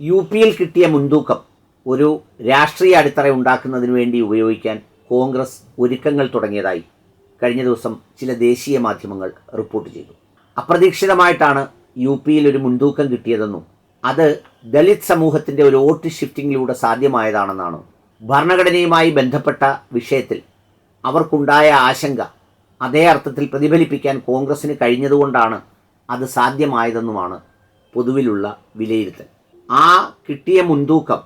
U പിയിൽ കിട്ടിയ മുൻതൂക്കം ഒരു രാഷ്ട്രീയ അടിത്തറ ഉണ്ടാക്കുന്നതിന് വേണ്ടി ഉപയോഗിക്കാൻ കോൺഗ്രസ് ഒരുക്കങ്ങൾ തുടങ്ങിയതായി കഴിഞ്ഞ ദിവസം ചില ദേശീയ മാധ്യമങ്ങൾ റിപ്പോർട്ട് ചെയ്തു. അപ്രതീക്ഷിതമായിട്ടാണ് യു പിയിൽ ഒരു മുൻതൂക്കം കിട്ടിയതെന്നും അത് ദളിത് സമൂഹത്തിന്റെ ഒരു വോട്ട് ഷിഫ്റ്റിങ്ങിലൂടെ സാധ്യമായതാണെന്നാണ് ഭരണഘടനയുമായി ബന്ധപ്പെട്ട വിഷയത്തിൽ അവർക്കുണ്ടായ ആശങ്ക അതേ അർത്ഥത്തിൽ പ്രതിഫലിപ്പിക്കാൻ കോൺഗ്രസിന് കഴിഞ്ഞതുകൊണ്ടാണ് അത് സാധ്യമായതെന്നുമാണ് പൊതുവിലുള്ള വിലയിരുത്തൽ. ആ കിട്ടിയ മുൻതൂക്കം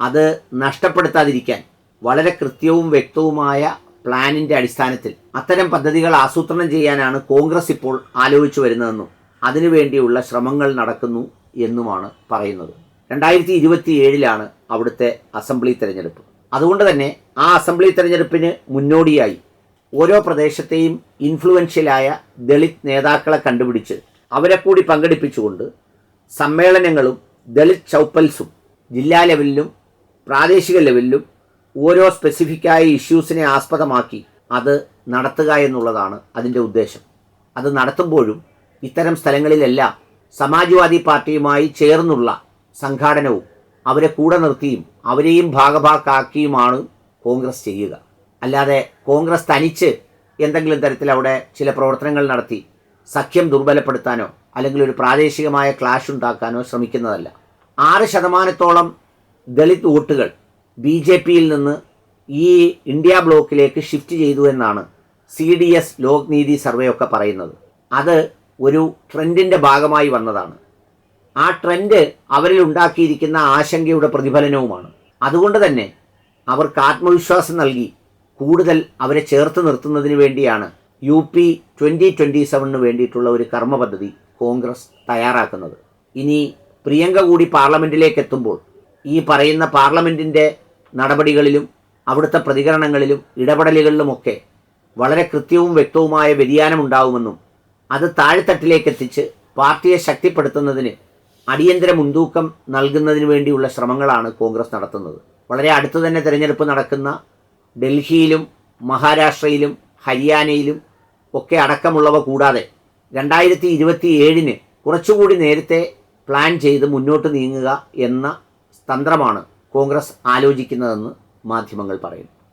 അത് നഷ്ടപ്പെടുത്താതിരിക്കാൻ വളരെ കൃത്യവും വ്യക്തവുമായ പ്ലാനിന്റെ അടിസ്ഥാനത്തിൽ അത്തരം പദ്ധതികൾ ആസൂത്രണം ചെയ്യാനാണ് കോൺഗ്രസ് ഇപ്പോൾ ആലോചിച്ചു വരുന്നതെന്നും അതിനുവേണ്ടിയുള്ള ശ്രമങ്ങൾ നടക്കുന്നു എന്നുമാണ് പറയുന്നത്. രണ്ടായിരത്തി ഇരുപത്തി ഏഴിലാണ് അവിടുത്തെ അസംബ്ലി തെരഞ്ഞെടുപ്പ്. അതുകൊണ്ട് തന്നെ ആ അസംബ്ലി തെരഞ്ഞെടുപ്പിന് മുന്നോടിയായി ഓരോ പ്രദേശത്തെയും ഇൻഫ്ലുവൻഷ്യലായ ദളിത് നേതാക്കളെ കണ്ടുപിടിച്ച് അവരെ കൂടി പങ്കെടുപ്പിച്ചുകൊണ്ട് സമ്മേളനങ്ങളും ദളിത് ചൗപ്പൽസും ജില്ലാ ലെവലിലും പ്രാദേശിക ലെവലിലും ഓരോ സ്പെസിഫിക്കായ ഇഷ്യൂസിനെ ആസ്പദമാക്കി അത് നടത്തുക എന്നുള്ളതാണ് അതിന്റെ ഉദ്ദേശം. അത് നടത്തുമ്പോഴും ഇത്തരം സ്ഥലങ്ങളിലെല്ലാം സമാജ്വാദി പാർട്ടിയുമായി ചേർന്നുള്ള സംഘാടനവും അവരെ കൂടെ നിർത്തിയും അവരെയും ഭാഗഭാക്കാക്കിയുമാണ് കോൺഗ്രസ് ചെയ്യുക. അല്ലാതെ കോൺഗ്രസ് തനിച്ച് എന്തെങ്കിലും തരത്തിൽ അവിടെ ചില പ്രവർത്തനങ്ങൾ നടത്തി സഖ്യം ദുർബലപ്പെടുത്താനോ അല്ലെങ്കിൽ ഒരു പ്രാദേശികമായ ക്ലാഷ് ഉണ്ടാക്കാനോ ശ്രമിക്കുന്നതല്ല. ആറ് ശതമാനത്തോളം ദളിത് വോട്ടുകൾ ബി ജെ പിയിൽ നിന്ന് ഈ ഇന്ത്യ ബ്ലോക്കിലേക്ക് ഷിഫ്റ്റ് ചെയ്തു എന്നാണ് സി ഡി എസ് ലോക് നീതി സർവേ ഒക്കെ പറയുന്നത്. അത് ഒരു ട്രെൻഡിന്റെ ഭാഗമായി വന്നതാണ്. ആ ട്രെൻഡ് അവരിൽ ഉണ്ടാക്കിയിരിക്കുന്ന ആശങ്കയുടെ പ്രതിഫലനവുമാണ്. അതുകൊണ്ട് തന്നെ അവർക്ക് ആത്മവിശ്വാസം നൽകി കൂടുതൽ അവരെ ചേർത്ത് നിർത്തുന്നതിന് വേണ്ടിയാണ് യു പി ട്വന്റി ട്വന്റി സെവനിന് വേണ്ടിയിട്ടുള്ള ഒരു കർമ്മ പദ്ധതി കോൺഗ്രസ് തയ്യാറാക്കുന്നത്. ഇനി പ്രിയങ്ക കൂടി പാർലമെന്റിലേക്ക് എത്തുമ്പോൾ ഈ പറയുന്ന പാർലമെന്റിന്റെ നടപടികളിലും അവിടുത്തെ പ്രതികരണങ്ങളിലും ഇടപെടലുകളിലുമൊക്കെ വളരെ കൃത്യവും വ്യക്തവുമായ വ്യതിയാനമുണ്ടാവുമെന്നും അത് താഴെത്തട്ടിലേക്ക് എത്തിച്ച് പാർട്ടിയെ ശക്തിപ്പെടുത്തുന്നതിന് അടിയന്തര മുൻതൂക്കം നൽകുന്നതിന് വേണ്ടിയുള്ള ശ്രമങ്ങളാണ് കോൺഗ്രസ് നടത്തുന്നത്. വളരെ അടുത്തു തന്നെ തിരഞ്ഞെടുപ്പ് നടക്കുന്ന ഡൽഹിയിലും മഹാരാഷ്ട്രയിലും ഹരിയാനയിലും ഒക്കെ അടക്കമുള്ളവ കൂടാതെ രണ്ടായിരത്തി ഇരുപത്തി ഏഴിന് കുറച്ചുകൂടി നേരത്തെ പ്ലാൻ ചെയ്ത് മുന്നോട്ട് നീങ്ങുക എന്ന തന്ത്രമാണ് കോൺഗ്രസ് ആലോചിക്കുന്നതെന്ന് മാധ്യമങ്ങൾ പറയുന്നു.